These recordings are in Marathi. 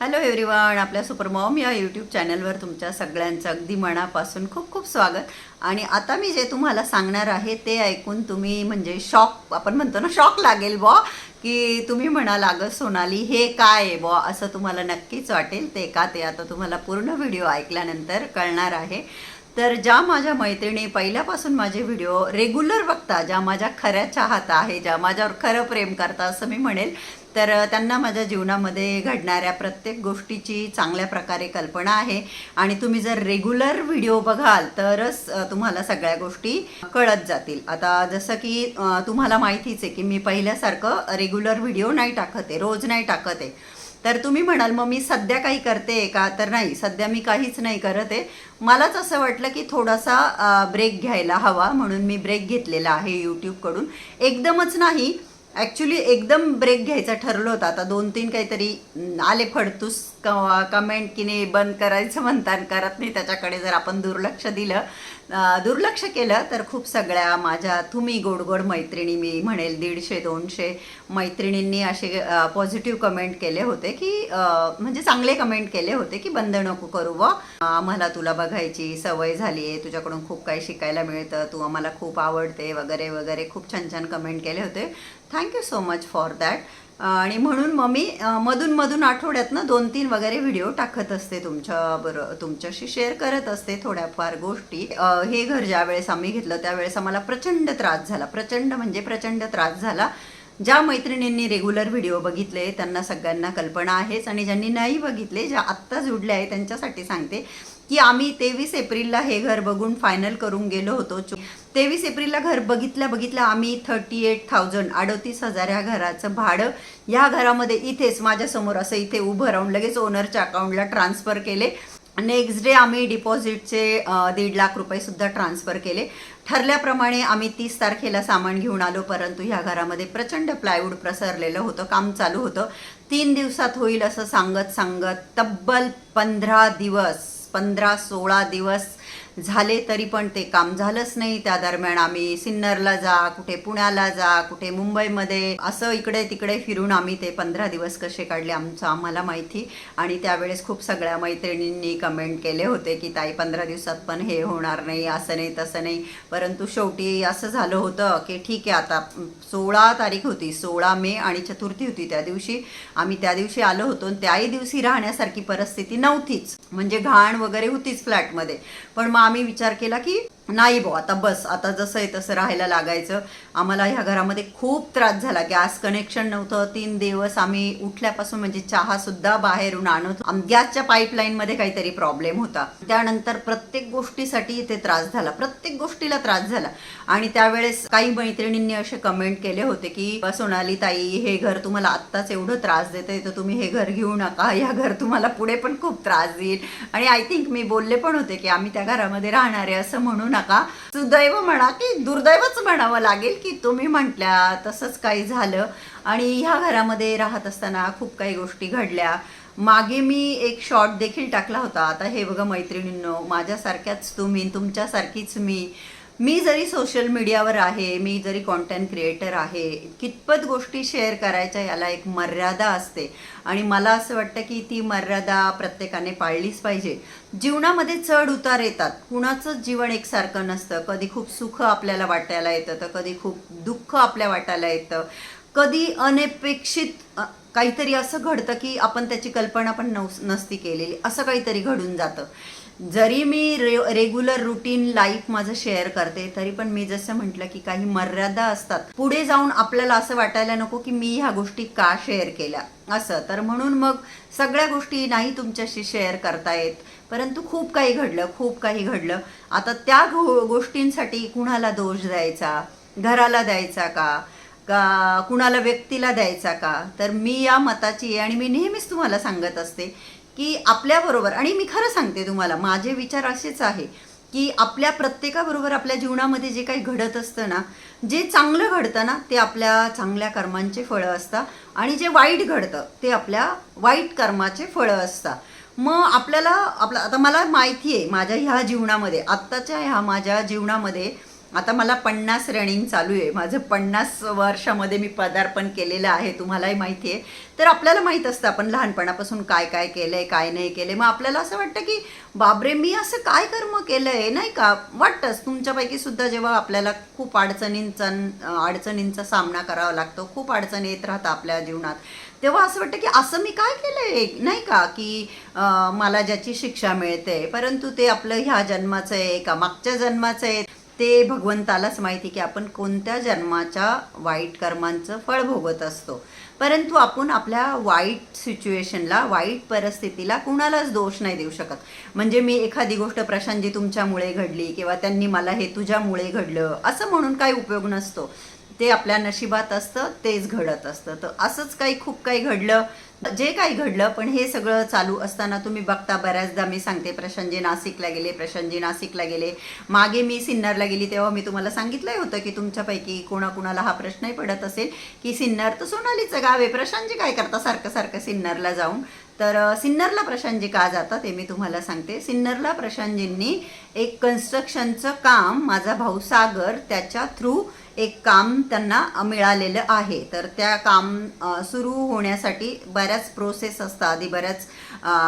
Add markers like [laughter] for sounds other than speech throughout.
हॅलो एव्हरीवन आपल्या सुपरमॉम या यूट्यूब चॅनलवर तुमच्या सगळ्यांचं अगदी मनापासून खूप खूप स्वागत. आणि आता मी जे तुम्हाला सांगणार आहे ते ऐकून तुम्ही म्हणजे शॉक आपण म्हणतो ना शॉक लागेल बॉ की तुम्ही म्हणाल अगं सोनाली हे काय आहे बॉ असं तुम्हाला नक्कीच वाटेल. ते का ते आता तुम्हाला पूर्ण व्हिडिओ ऐकल्यानंतर कळणार आहे. तर ज्या माझ्या मैत्रिणी पहिल्यापासून माझे व्हिडिओ रेग्युलर बघता ज्या माझ्या खऱ्या चाहता आहे ज्या माझ्यावर खरं प्रेम करता असं मी म्हणेल तर त्यांना माझ्या जीवनामध्ये घडणाऱ्या प्रत्येक गोष्टीची चांगल्या प्रकारे कल्पना आहे. आणि तुम्ही जर रेग्युलर व्हिडिओ बघाल तरच तुम्हाला सगळ्या गोष्टी कळत जातील. आता जसं की तुम्हाला माहितीच आहे की मी पहिल्यासारखं रेग्युलर व्हिडिओ नाही टाकत आहे रोज नाही टाकत. आहे तर तुम्ही म्हणाल मग मी सध्या काही करते का? तर नाही सध्या मी काहीच नाही करत. आहे मलाच असं वाटलं की थोडासा ब्रेक घ्यायला हवा म्हणून मी ब्रेक घेतलेला आहे यूट्यूबकडून एकदमच नाही ॲक्च्युली एकदम ब्रेक घ्यायचा ठरलं होतं. आता दोन तीन काहीतरी आले फडतूस कमेंट की नाही बंद करायचं म्हणतात करत नाही. त्याच्याकडे जर आपण दुर्लक्ष दिलं दुर्लक्ष केलं तर खूप सगळ्या माझ्या तुम्ही गोड गोड मैत्रिणी मी म्हणेल दीडशे दोनशे मैत्रिणींनी असे पॉझिटिव्ह कमेंट केले होते की म्हणजे चांगले कमेंट केले होते की बंद नको करू व आम्हाला तुला बघायची सवय झाली आहे तुझ्याकडून खूप काही शिकायला मिळतं तू आम्हाला खूप आवडते वगैरे वगैरे खूप छान छान कमेंट केले होते. Thank you so much for that आणि म्हणून मग मी मधून मधून आठवड्यात आठवड्यातनं दोन तीन वगैरे व्हिडिओ टाकत असते तुमच्या बरं तुमच्याशी शेअर करत असते थोड्याफार गोष्टी. हे घर ज्या वेळेस आम्ही घेतलं त्यावेळेस आम्हाला प्रचंड त्रास झाला. प्रचंड म्हणजे प्रचंड त्रास झाला. ज्या मैत्रिणींनी रेग्युलर व्हिडिओ बघितले त्यांना सगळ्यांना कल्पना आहेच. आणि ज्यांनी नाही बघितले ज्या आत्ता जुडल्या आहे त्यांच्यासाठी सांगते. की आम्ही तेवीस एप्रिलला हे घर बघून फायनल करून गेलो होतो. तेवीस एप्रिलला घर बघितल्या बघितल्या आम्ही थर्टी एट थाउजंड अडतीस हजार या घराचं भाडं या घरामध्ये इथेच माझ्यासमोर असं इथे उभं राहून लगेच ओनरच्या अकाउंटला ट्रान्सफर केले. नेक्स्ट डे आम्ही डिपॉझिटचे दीड लाख रुपयेसुद्धा ट्रान्सफर केले. ठरल्याप्रमाणे आम्ही तीस तारखेला सामान घेऊन आलो परंतु ह्या घरामध्ये प्रचंड प्लायवूड प्रसरलेलं होतं काम चालू होतं. तीन दिवसात होईल असं सांगत सांगत तब्बल पंधरा दिवस पंधरा सोळा दिवस झाले तरी पण ते काम झालंच नाही. त्या दरम्यान आम्ही सिन्नरला जा कुठे पुण्याला जा कुठे मुंबईमध्ये असं इकडे तिकडे फिरून आम्ही ते पंधरा दिवस कसे काढले आमचं आम्हाला माहिती. आणि त्यावेळेस खूप सगळ्या मैत्रिणींनी कमेंट केले होते की ताई पंधरा दिवसात पण हे होणार नाही असं नाही तसं नाही. परंतु शेवटी असं झालं होतं की ठीक आहे आता सोळा तारीख होती सोळा मे आणि चतुर्थी होती त्या दिवशी. आम्ही त्या दिवशी आलो होतो त्याही दिवशी राहण्यासारखी परिस्थिती नव्हतीच. म्हणजे घाण वगैरे होतीच फ्लॅटमध्ये. पण मग आम्ही विचार केला की नाही भाऊ आता बस आता जसं आहे तसं राहायला लागायचं. आम्हाला ह्या घरामध्ये खूप त्रास झाला गॅस कनेक्शन नव्हतं. तीन दिवस आम्ही उठल्यापासून म्हणजे चहा सुद्धा बाहेरून आणत गॅसच्या पाईपलाईनमध्ये काहीतरी प्रॉब्लेम होता. त्यानंतर प्रत्येक गोष्टीसाठी इथे त्रास झाला. प्रत्येक गोष्टीला त्रास झाला. आणि त्यावेळेस काही मैत्रिणींनी असे कमेंट केले होते की सोनाली ताई हे घर तुम्हाला आत्ताच एवढं त्रास देते तर तुम्ही हे घर घेऊ नका. या घर तुम्हाला पुढे पण खूप त्रास देईल आणि आय थिंक मी बोलले पण होते की आम्ही त्या घरामध्ये राहणारे असं म्हणून नका. सुदैव म्हणा की दुर्दैवच म्हणावं लागेल की तुम्ही म्हटल्या तसंच काही झालं. आणि ह्या घरामध्ये राहत असताना खूप काही गोष्टी घडल्या. मागे मी एक शॉट देखील टाकला होता. आता हे बघा मैत्रिणींनो माझ्यासारख्याच तुम्ही तुमच्यासारखीच मी. मी जरी सोशल मीडियावर आहे मी जरी कॉन्टेंट क्रिएटर आहे कितपत गोष्टी शेअर करायच्या याला एक मर्यादा असते. आणि मला असं वाटतं की ती मर्यादा प्रत्येकाने पाळलीच पाहिजे. जीवनामध्ये चढ उतार येतात. कुणाचंच जीवन एकसारखं नसतं. कधी खूप सुख आपल्याला वाटायला येतं तर कधी खूप दुःख आपल्या वाटायला येतं. कधी अनपेक्षित काहीतरी असं घडतं की आपण त्याची कल्पना पण नस नसती केलेली. असं काहीतरी घडून जातं. जरी मी रे रेग्युलर रुटीन लाईफ माझं शेअर करते तरी पण मी जसं म्हटलं की काही मर्यादा असतात पुढे जाऊन आपल्याला असं वाटायला नको की मी ह्या गोष्टी का शेअर केल्या? असं. तर म्हणून मग सगळ्या गोष्टी नाही तुमच्याशी शेअर करता येत. परंतु खूप काही घडलं खूप काही घडलं. आता त्या गो गोष्टींसाठी कुणाला दोष द्यायचा? घराला द्यायचा का? का कुणाला व्यक्तीला द्यायचा का? तर मी या मताची आणि मी नेहमीच तुम्हाला सांगत असते की आपल्याबरोबर आणि मी खरं सांगते तुम्हाला माझे विचार असेच आहे की आपल्या प्रत्येकाबरोबर आपल्या जीवनामध्ये जे काही घडत असतं ना जे चांगलं घडतं ना ते आपल्या चांगल्या कर्मांचे फळं असतात आणि जे वाईट घडतं ते आपल्या वाईट कर्माचे फळं असतात. मग आपल्याला आपलं आता मला माहिती आहे माझ्या ह्या जीवनामध्ये आत्ताच्या ह्या माझ्या जीवनामध्ये आता मला पन्नास रनिंग चालू आहे. माझं पन्नास वर्षामध्ये मी पदार्पण केलेलं आहे तुम्हालाही माहिती आहे. तर आपल्याला माहीत असतं आपण लहानपणापासून काय काय केलं आहे काय नाही केलंय. मग आपल्याला असं वाटतं की बापरे मी असं काय कर्म केलं आहे नाही का? वाटतंच. तुमच्यापैकी सुद्धा जेव्हा आपल्याला खूप अडचणींचा अडचणींचा सामना करावा लागतो खूप अडचणी येत राहतात आपल्या जीवनात तेव्हा असं वाटतं की असं मी काय केलं आहे नाही का? की मला ज्याची शिक्षा मिळते परंतु ते आपलं ह्या जन्माचं आहे का? मागच्या जन्माचं आहे? ते भगवंतालाच माहिती की आपण कोणत्या जन्माच्या वाईट कर्मांचं फळ भोगत असतो. परंतु आपण आपल्या वाईट सिच्युएशनला वाईट परिस्थितीला कुणालाच दोष नाही देऊ शकत. म्हणजे मी एखादी गोष्ट प्रशांतजी तुमच्यामुळे घडली किंवा त्यांनी मला हे तुझ्यामुळे घडलं असं म्हणून काही उपयोग नसतो. ते आपल्या नशिबात असतं तेच घडत असतं. तर असंच काही खूप काही घडलं. जे काही घडलं पण हे सगळं चालू असताना तुम्ही बघता बऱ्याचदा मी सांगते प्रशांतजी नाशिकला गेले प्रशांतजी नाशिकला गेले. मागे मी सिन्नरला गेली तेव्हा मी तुम्हाला सांगितलंय होतं की तुमच्यापैकी कोणाकुणाला हा प्रश्नही पडत असेल की सिन्नर तर सोनालीचं गाव आहे. प्रशांतजी काय करता? सारखं सारखं सिन्नरला जाऊन. तर सिन्नरला प्रशांतजी का जातात ते मी तुम्हाला सांगते. सिन्नरला प्रशांतजींनी एक कन्स्ट्रक्शनचं काम माझा भाऊ सागर त्याच्या थ्रू एक काम त्यांना मिळालेलं आहे. तर त्या काम सुरू होण्यासाठी बऱ्याच प्रोसेस असतात आधी बऱ्याच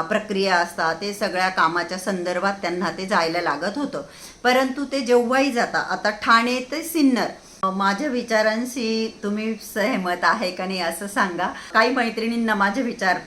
प्रक्रिया असतात. ते सगळ्या कामाच्या संदर्भात त्यांना ते जायला लागत होतं. परंतु ते जेव्हाही जाता आता ठाणे ते सिन्नर. माझ्या विचारांशी तुम्ही सहमत आहे का नाही असं सांगा. काही मैत्रिणींना माझे विचार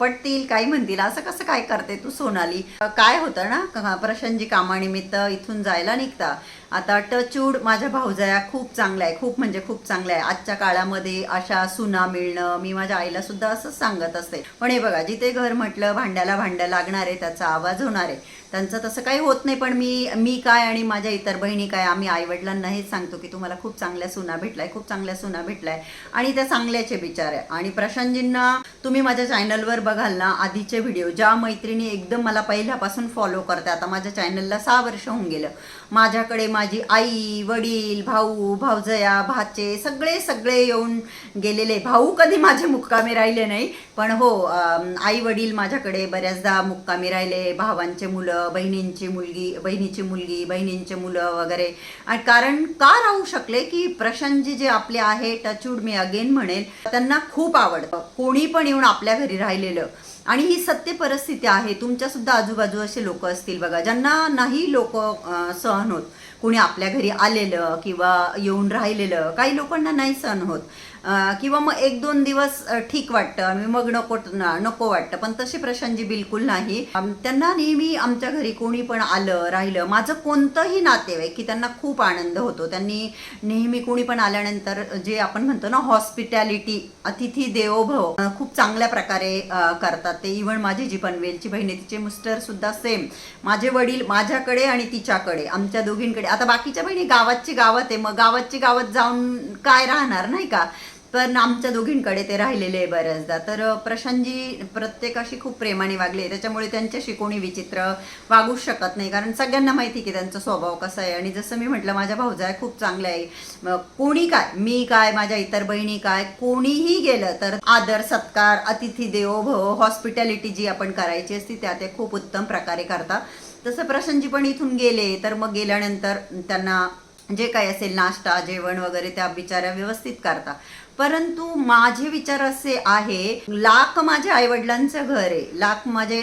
पटतील काही म्हणतील. असं कसं काय करते तू सोनाली? काय होतं ना क- प्रशांतजी कामानिमित्त इथून जायला निघता. आता टचूड माझ्या भाऊजाया खूप चांगल्या आहे खूप म्हणजे खूप चांगल्या आहे. आजच्या काळामध्ये अशा सुना मिळणं मी माझ्या आईला सुद्धा असंच सांगत असते. पण हे बघा जिथे घर म्हटलं भांड्याला भांड्या लागणार आहे त्याचा आवाज होणार आहे. त्यांचं तसं काही होत नाही पण मी मी काय आणि माझ्या इतर बहिणी काय आम्ही आईवडिलांना हेच सांगतो की तुम्हाला खूप चांगल्या सुना भेटलाय खूप चांगल्या सुना भेटलाय आणि त्या चांगल्याचे विचार आहे आणि प्रशांतजींना तुम्ही माझ्या चॅनलवर बघाल ना आधीचे व्हिडिओ ज्या मैत्रिणी एकदम मला पहिल्यापासून फॉलो करतात आता माझ्या चॅनलला सहा वर्ष होऊन गेलं. माझ्याकडे माझी आई वडील भाऊ भाऊजया भाचे सगळे सगळे येऊन गेलेले. भाऊ कधी माझे मुक्कामी राहिले नाही पण हो आई वडील माझ्याकडे बऱ्याचदा मुक्कामी राहिले. भावांचे मुलं बहिणींची मुलगी बहिणीची मुलगी बहिणींचे मुलं वगैरे. आणि कारण का राहू शकले की प्रशांतजी जे आपले आहे टचूड मी अगेन म्हणेल त्यांना खूप आवडतं. कोणी पण येऊन आपल्या घरी राहिलेलं. आणि ही सत्य परिस्थिती आहे. तुमच्या सुद्धा आजूबाजू असे लोक असतील बघा ज्यांना नाही लोक सहन होत. कुणी आपल्या घरी आलेलं किंवा येऊन राहिलेलं काही लोकांना नाही सहन होत. किंवा मग एक दोन दिवस ठीक वाटतं आणि मग नको नको वाटतं. पण तशी प्रशांतजी बिलकुल नाही. त्यांना नेहमी आमच्या घरी कोणी पण आलं राहिलं माझं कोणतंही नातेवाईक की त्यांना खूप आनंद होतो. त्यांनी नेहमी कोणी पण आल्यानंतर जे आपण म्हणतो ना हॉस्पिटॅलिटी अतिथी देवोभव खूप चांगल्या प्रकारे करतात. ते इव्हन माझी जी पनवेलची बहीण आहे तिचे मिस्टर सुद्धा सेम माझे वडील माझ्याकडे आणि तिच्याकडे आमच्या दोघींकडे. आता बाकीच्या बहिणी गावातची गावात आहे. मग गावाची गावात जाऊन काय राहणार नाही का? पण आमच्या दोघींकडे ते राहिलेले आहे बऱ्याचदा. तर प्रशांतजी प्रत्येकाशी खूप प्रेमाने वागले. त्याच्यामुळे त्यांच्याशी कोणी विचित्र वागूच शकत नाही. कारण सगळ्यांना माहिती की त्यांचा स्वभाव कसा आहे. आणि जसं मी म्हटलं माझ्या भाऊजाय खूप चांगल्या आहे. कोणी काय? मी काय? माझ्या इतर बहिणी काय? कोणीही गेलं तर आदर सत्कार अतिथी देवो भव हॉस्पिटॅलिटी जी आपण करायची असती त्या ते खूप उत्तम प्रकारे करतात तसं प्रशांतजी पण इथून गेले. तर मग गेल्यानंतर त्यांना जे काही असेल नाश्ता जेवण वगैरे त्या बिचाऱ्या व्यवस्थित करता. परंतु माझे विचार असे आहे लाख माझ्या आईवडिलांचं घर आहे लाख माझे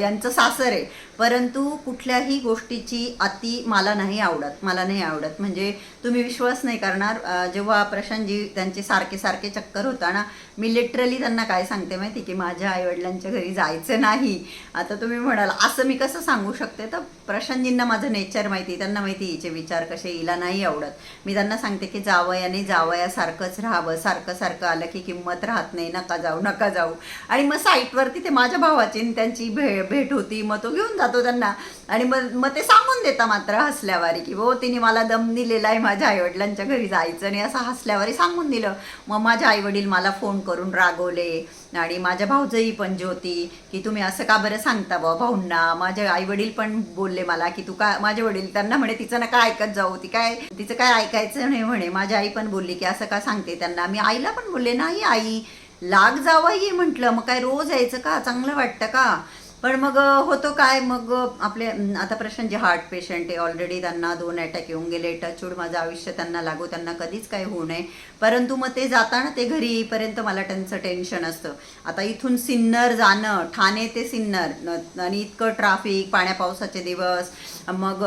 यांचं सासर आहे परंतु कुठल्याही गोष्टीची अति मला नाही आवडत मला नाही आवडत. म्हणजे तुम्ही विश्वास नाही करणार. जेव्हा प्रशांतजी त्यांचे सारखे सारखे चक्कर होता ना मी लिटरली त्यांना काय सांगते माहिती की माझ्या आईवडिलांच्या घरी जायचं नाही. आता तुम्ही म्हणाल असं मी कसं सांगू शकते? तर प्रशांतजींना माझं नेचर माहिती त्यांना माहिती हिचे विचार कसे? हिला नाही आवडत. मी त्यांना सांगते की जावयाने जावयासारखंच राहावं. सारखं सारखं आलं की किंमत राहत नाही. नका जाऊ नका जाऊ. आणि मग साईटवरती ते माझ्या भावाची आणि त्यांची भे भेट होती. मग तो घेऊन जातो त्यांना. आणि मग मग ते सांगून देता मात्र हसल्यावारी की हो तिने मला दम दिलेला आहे माझ्या आईवडिलांच्या घरी जायचं. आणि असं हसल्यावारी सांगून दिलं. मग माझे आईवडील मला फोन करून रागवले आणि माझ्या भाऊजही पण जी होती की तुम्ही असं का बरं सांगता बा भाऊंना? माझे आईवडील पण बोलले मला की तू का माझे वडील त्यांना म्हणे तिचं ना काय ऐकत जाऊ? ती काय तिचं काय ऐकायचं नाही म्हणे. माझी आई पण बोलली की असं का सांगते त्यांना? मी आईला पण बोलले नाही आई लाग जावं ये म्हटलं. मग काय रोज यायचं का? चांगलं वाटतं का? पण मग होतो काय? मग आपले आता प्रश्न जे हार्ट पेशंट आहे ऑलरेडी त्यांना दोन अटॅक येऊन गेले टचूड माझं आयुष्य त्यांना लागू त्यांना कधीच काही होऊ नये. परंतु मग ते जाताना ते घरी येईपर्यंत मला त्यांचं टेन्शन असतं. आता इथून सिन्नर जाणं ठाणे ते सिन्नर आणि इतकं ट्राफिक पाण्या पावसाचे दिवस मग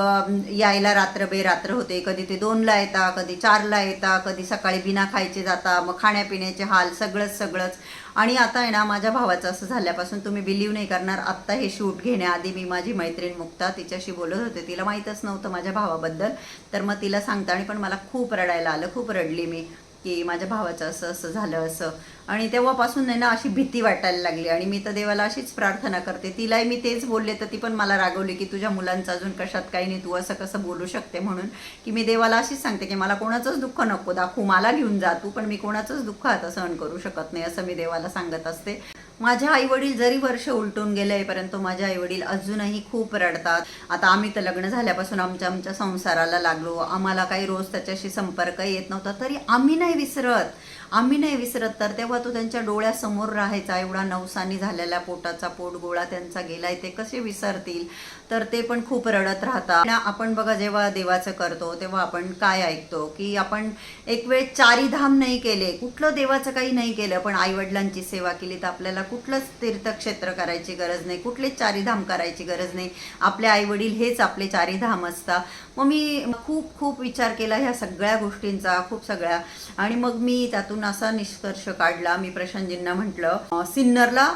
यायला रात्र बेरात्र होते. कधी ते दोनला येता कधी चारला येता कधी सकाळी बिना खायचे जाता मग खाण्यापिण्याचे हाल सगळंच सगळंच. आणि आता आहे ना माझ्या भावाचं असं झाल्यापासून तुम्ही बिलीव्ह नाही करणार. आत्ता हे शूट घेण्याआधी मी माझी मैत्रीण मुक्ता तिच्याशी बोलत होते. तिला माहीतच नव्हतं माझ्या भावाबद्दल. तर मग तिला सांगता आणि पण मला खूप रडायला आलं. खूप रडली मी. की माझ्या भावाचं असं असं झालं असं. आणि तेव्हापासून आहे ना अशी भीती वाटायला लागली. आणि मी तर देवाला अशीच प्रार्थना करते. तिलाही मी तेच बोलले तर ती पण मला रागवली की तुझ्या मुलांचं अजून कशात काही नाही तू असं कसं बोलू शकते म्हणून. की मी देवाला अशीच सांगते की मला कोणाचंच दुःख नको दाखवू मला घेऊन जा तू पण मी कोणाचंच दुःख आता सहन करू शकत नाही असं मी देवाला सांगत असते. माझ्या आई वडील जरी वर्ष उलटून गेले परंतु माझे आई वडील अजूनही खूप रडतात. आता आम्ही तर लग्न झाल्यापासून आमच्या आमच्या संसाराला लागलो. आम्हाला काही रोज त्याच्याशी संपर्क येत नव्हता. तरी आम्ही नाही विसरत. आम्ही नाही विसरत तर तेव्हा तो त्यांच्या डोळ्यासमोर राहायचा. एवढा नवसानी झालेला पोटाचा पोट गोळा त्यांचा गेलाय ते कसे विसरतील? तर ते पण खूप रडत राहतात. आपण बघा जेव्हा देवाचं करतो तेव्हा आपण काय ऐकतो? की आपण एक वेळ चारी धाम नाही केले कुठलं देवाचं काही नाही केलं पण आई वडिलांची सेवा केली तर आपल्याला कुठलंच तीर्थक्षेत्र करायची गरज नाही कुठलेच चारीधाम करायची गरज नाही. आपले आईवडील हेच आपले चारीधाम असतात. मग मी खूप खूप विचार केला ह्या सगळ्या गोष्टींचा खूप सगळ्या. आणि मग मी त्यातून असा निष्कर्ष काढला. मी प्रशांतजींना म्हटलं सिन्नरला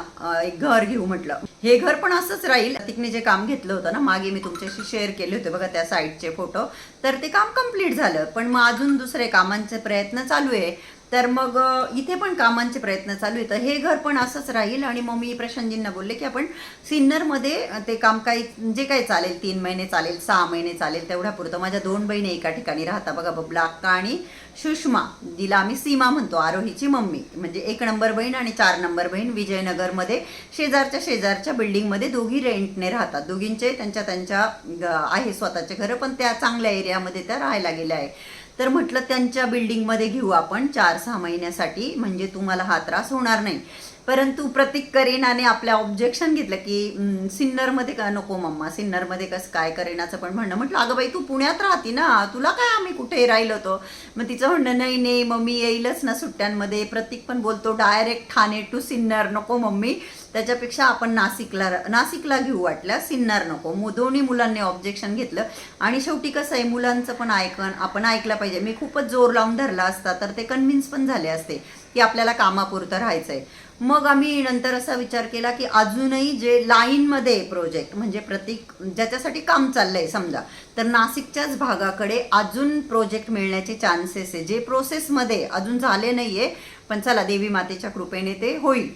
एक घर घेऊ म्हटलं. हे घर पण असंच राहील. तिकने जे काम घेतलं होतं ना मागे मी तुमच्याशी शेअर केले होते बघा त्या साईडचे फोटो तर ते काम कंप्लीट झालं. पण मग अजून दुसरे कामांचे प्रयत्न चालू आहे. तर मग इथे पण कामांचे प्रयत्न चालू आहेत. तर हे घर पण असंच राहील आणि मग मी प्रशांतजींना बोलले की आपण सिन्नरमध्ये ते काम काही जे काही चालेल तीन महिने चालेल सहा महिने चालेल तेवढ्या पुरतं. माझ्या दोन बहिणी एका ठिकाणी राहता. बघा बबला अक्का आणि सुषमा जिला आम्ही सीमा म्हणतो आरोहीची मम्मी. म्हणजे एक नंबर बहीण आणि चार नंबर बहीण विजयनगरमध्ये शेजारच्या शेजारच्या बिल्डिंगमध्ये दोघी रेंटने राहतात. दोघींचे त्यांच्या त्यांच्या आहे स्वतःचे घरं पण त्या चांगल्या एरियामध्ये त्या राहायला गेल्या आहे तर म्हटलं त्यांच्या बिल्डिंगमध्ये घेऊ आपण. चार सहा महिन्यासाठी. म्हणजे तुम्हाला हा त्रास होणार नाही. परंतु प्रतीक करीनाने आपल्या ऑब्जेक्शन घेतलं की सिन्नरमध्ये का नको मम्मा? सिन्नरमध्ये कसं काय करेनाचं पण म्हणणं? म्हटलं अगं बाई तू पुण्यात राहती ना तुला काय आम्ही कुठे राहिलो होतो? मग तिचं म्हणणं नाही नाही मम्मी येईलच ना सुट्ट्यांमध्ये. प्रतीक पण बोलतो डायरेक्ट ठाणे टू सिन्नर नको मम्मी. त्याच्यापेक्षा आपण नाशिकला नाशिकला घेऊ वाटल्या सिन्नर नको. मु दोन्ही मुलांनी ऑब्जेक्शन घेतलं. आणि शेवटी कसं आहे मुलांचं पण ऐकण आपण ऐकलं पाहिजे. मी खूपच जोर लावून धरला असता तर ते कन्व्हिन्स पण झाले असते की आपल्याला कामापुरतं राहायचं आहे मग आम्ही नंतर असा विचार केला की अजूनही जे लाईनमध्ये प्रोजेक्ट म्हणजे प्रतीक ज्याच्यासाठी काम चाललंय समजा तर नाशिकच्याच भागाकडे अजून प्रोजेक्ट मिळण्याचे चान्सेस आहे. जे प्रोसेसमध्ये अजून झाले नाही आहे पण चला देवी मातेच्या कृपेने ते होईल.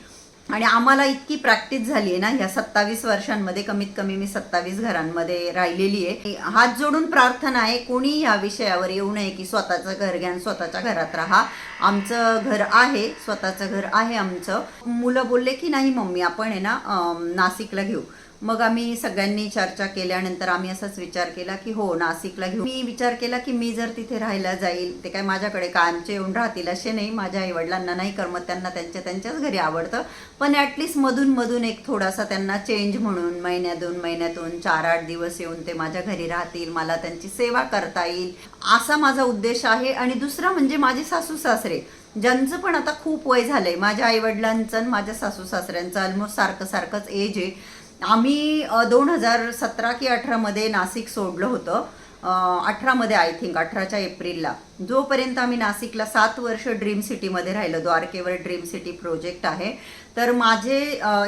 आणि आम्हाला इतकी प्रॅक्टिस झाली आहे ना ह्या सत्तावीस वर्षांमध्ये कमीत कमी मी सत्तावीस घरांमध्ये राहिलेली आहे. हात जोडून प्रार्थना आहे कोणी या विषयावर येऊ नये की स्वतःचं घर घ्या स्वतःच्या घरात राहा. आमचं घर आहे स्वतःचं घर आहे आमचं. मुलं बोलले की नाही मम्मी आपण आहे ना अं, नाशिकला घेऊ. मग आम्ही सगळ्यांनी चर्चा केल्यानंतर आम्ही असाच विचार केला की हो नाशिकला घेऊ. मी विचार केला की मी जर तिथे राहायला जाईल ते काय माझ्याकडे कायमचे येऊन राहतील असे नाही. माझ्या आईवडिलांना नाही करमत त्यांना त्यांच्या त्यांच्याच घरी आवडतं. पण ॲटलिस्ट मधून मधून एक थोडासा त्यांना चेंज म्हणून महिन्या दोन महिन्यातून चार आठ दिवस येऊन ते माझ्या घरी राहतील मला त्यांची सेवा करता येईल. असा माझा उद्देश आहे. आणि दुसरा म्हणजे माझे सासू सासरे ज्यांचं पण आता खूप वय झालंय. माझ्या आईवडिलांचं आणि माझ्या सासू सासऱ्यांचं ऑलमोस्ट सारखं सारखंच एज आहे. आम्ही दोन हजार सतरा की अठरामध्ये नाशिक सोडलं होतं. अठरामध्ये आय थिंक अठराच्या एप्रिलला. जोपर्यंत आम्ही नाशिकला सात वर्ष ड्रीम सिटीमध्ये राहिलो द्वारकेवर ड्रीम सिटी प्रोजेक्ट आहे तर माझे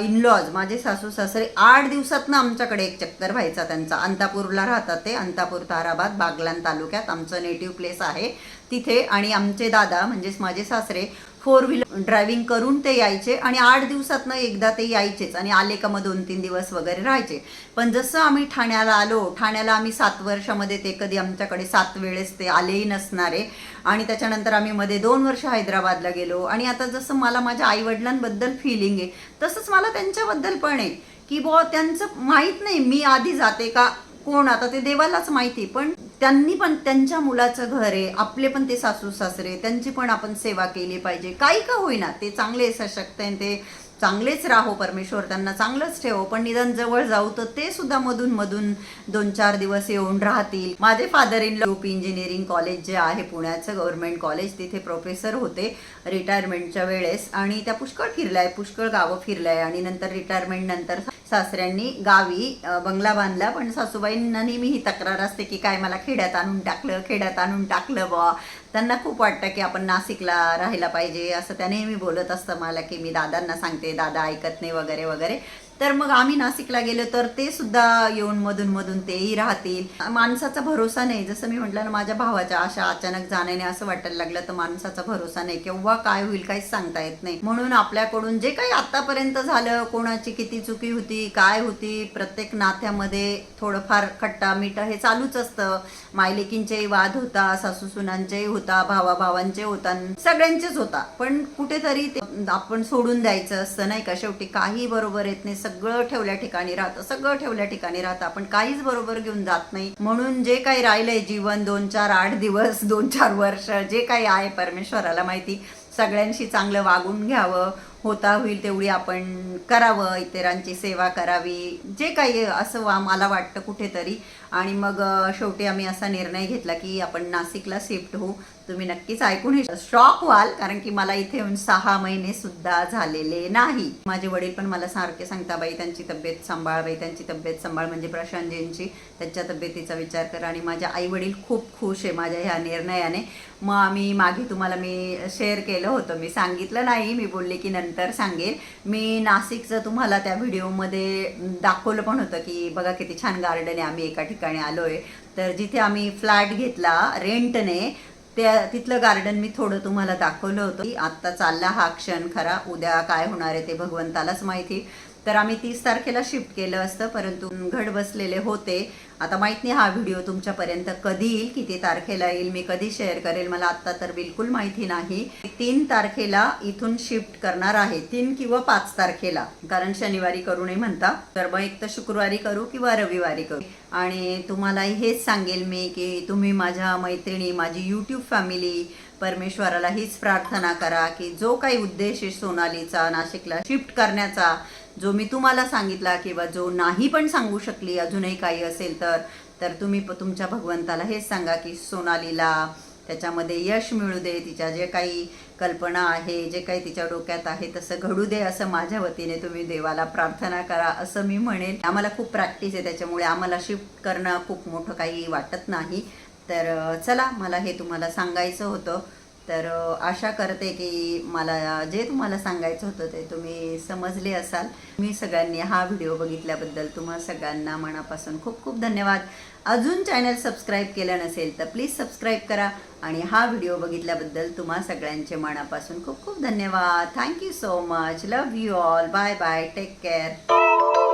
इनलॉज माझे सासू सासरे आठ दिवसातनं आमच्याकडे एक चक्कर व्हायचा त्यांचा. अंतापूरला राहतात ते अंतापूर ताराबाद बागलान तालुक्यात आमचं नेटिव्ह प्लेस आहे तिथे. आणि आमचे दादा म्हणजेच माझे सासरे फोर व्हीलर ड्रायव्हिंग करून ते यायचे आणि आठ दिवसातनं एकदा ते यायचेच आणि आले का मग दोन तीन दिवस वगैरे राहायचे. पण जसं आम्ही ठाण्याला आलो ठाण्याला आम्ही सात वर्षामध्ये ते कधी आमच्याकडे सात वेळेस ते आलेही नसणारे आणि त्याच्यानंतर आम्ही मध्ये दोन वर्ष हैदराबादला गेलो आणि आता जसं मला माझ्या आईवडिलांबद्दल फिलिंग आहे तसंच मला त्यांच्याबद्दल पण आहे की बुवा त्यांचं माहीत नाही मी आधी जाते का कोण? आता ते देवालाच माहिती पण त्यांनी पण त्यांच्या मुलाचं घर आहे आपले पण ते सासू सासरे त्यांची पण आपण सेवा केली पाहिजे. काही का होईना ते चांगले सशक्त आहे ते चांगलेच राहो परमेश्वर त्यांना चांगलंच ठेवो पण निदान जवळ जाऊ तर ते सुद्धा मधून मधून दोन चार दिवस येऊन राहतील. माझे father in law engineering college जे आहे पुण्याचं गव्हर्नमेंट कॉलेज तिथे प्रोफेसर होते रिटायरमेंटच्या वेळेस. आणि त्या पुष्कळ फिरलाय पुष्कळ गावं फिरलंय आणि नंतर रिटायरमेंट नंतर सासऱ्यांनी गावी बंगला बांधला. पण सासूबाईंना नेहमी ही तक्रार असते की काय मला खेड्यात आणून टाकलं खेड्यात आणून टाकलं बा त्यांना खूप वाटतं की आपण नाशिकला राहायला पाहिजे. असं त्या नेहमी बोलत असतं मला की मी दादांना सांगते दादा ऐकत नाही वगैरे वगैरे. तर मग आम्ही नाशिकला गेलो तर ते सुद्धा येऊन मधून मधून तेही राहतील. माणसाचा भरोसा नाही. जसं मी म्हटलं ना माझ्या भावाच्या अशा अचानक जाण्याने असं वाटायला लागलं तर माणसाचा भरोसा नाही. केव्हा काय होईल काहीच सांगता येत नाही. म्हणून आपल्याकडून जे काही आतापर्यंत झालं कोणाची किती चुकी होती काय होती प्रत्येक नात्यामध्ये थोडंफार खट्टा मीठ हे चालूच असतं. मायलेकींचेही वाद होता सासू सुनांचेही होता भावाभावांचे होता सगळ्यांचेच होता. पण कुठेतरी ते आपण सोडून द्यायचं असतं नाही का? शेवटी काही बरोबर येत नाही. सगळं ठेवल्या ठिकाणी राहतं. सगळं ठेवल्या ठिकाणी राहतं. आपण काहीच बरोबर घेऊन जात नाही. म्हणून जे काही राहिलंय जीवन दोन चार आठ दिवस [laughs] दोन चार वर्ष जे काही आहे परमेश्वराला माहिती सगळ्यांशी चांगलं वागून घ्यावं. होता होईल तेवढी आपण करावं इतरांची सेवा करावी जे काही असं वा मला वाटतं कुठेतरी. आणि मग शेवटी आम्ही असा निर्णय घेतला की आपण नाशिकला शिफ्ट होऊ. तुम्ही नक्कीच ऐकून शॉक व्हाल कारण की मला इथे येऊन सहा महिने सुद्धा झालेले नाही. माझे वडील पण मला सारखे सांगता बाई त्यांची तब्येत सांभाळ बाई त्यांची तब्येत सांभाळ. म्हणजे प्रशांतजींची त्यांच्या तब्येतीचा विचार करा. आणि माझ्या आई वडील खूप खुश आहे माझ्या ह्या निर्णयाने. मग आम्ही मागे तुम्हाला मी शेअर केलं होतं. मी सांगितलं नाही मी बोलले की नंतर सांगेल. मी नाशिकचं तुम्हाला त्या व्हिडिओमध्ये दाखवलं पण होतं की बघा किती छान गार्डन आहे आम्ही एका ठिकाणी आलोय. तर जिथे आम्ही फ्लॅट घेतला रेंटने त्या तिथलं गार्डन मी थोडं तुम्हाला दाखवलं होतं. की आत्ता चालला हा क्षण खरा. उद्या काय होणार आहे ते भगवंतालाच माहिती. तर आम्ही तीस तारखेला शिफ्ट केलं असतं परंतु घड बसलेले होते. आता माहीत नाही हा व्हिडिओ तुमच्यापर्यंत कधी येईल किती तारखेला येईल मी कधी शेअर करेल मला आत्ता तर बिलकुल माहिती नाही. तीन तारखेला इथून शिफ्ट करणार आहे तीन किंवा पाच तारखेला कारण शनिवारी करू नये म्हणता. तर मग एक तर शुक्रवारी करू किंवा रविवारी करू. आणि तुम्हालाही हेच सांगेल मी की तुम्ही माझ्या मैत्रिणी माझी यूट्यूब फॅमिली परमेश्वराला हीच प्रार्थना करा की जो काही उद्देश आहे सोनालीचा नाशिकला शिफ्ट करण्याचा जो मी तुम्हाला सांगितला किंवा जो नाही पण सांगू शकली अजूनही काही असेल तर तर तुम्ही तुमच्या भगवंताला हेच सांगा की सोनालीला त्याच्यामध्ये यश मिळू दे तिच्या जे काही कल्पना आहे जे काही तिच्या डोक्यात आहे तसं घडू दे असं माझ्या वतीने तुम्ही देवाला प्रार्थना करा असं मी म्हणेन. आम्हाला खूप प्रॅक्टिस आहे त्याच्यामुळे आम्हाला शिफ्ट करणं खूप मोठं काही वाटत नाही. तर चला मला हे तुम्हाला सांगायचं होतं. तर आशा करते की मला जे तुम्हाला सांगायचं होतं ते तुम्ही समजले असाल. मी सगळ्यांनी हा व्हिडिओ बघितल्याबद्दल तुम्हा सगळ्यांना मनापासून खूप खूप धन्यवाद. अजून चॅनल सबस्क्राईब केलं नसेल तर प्लीज सबस्क्राईब करा आणि हा व्हिडिओ बघितल्याबद्दल तुम्हा सगळ्यांचे मनापासून खूप खूप धन्यवाद. Thank you so much love you all bye bye take care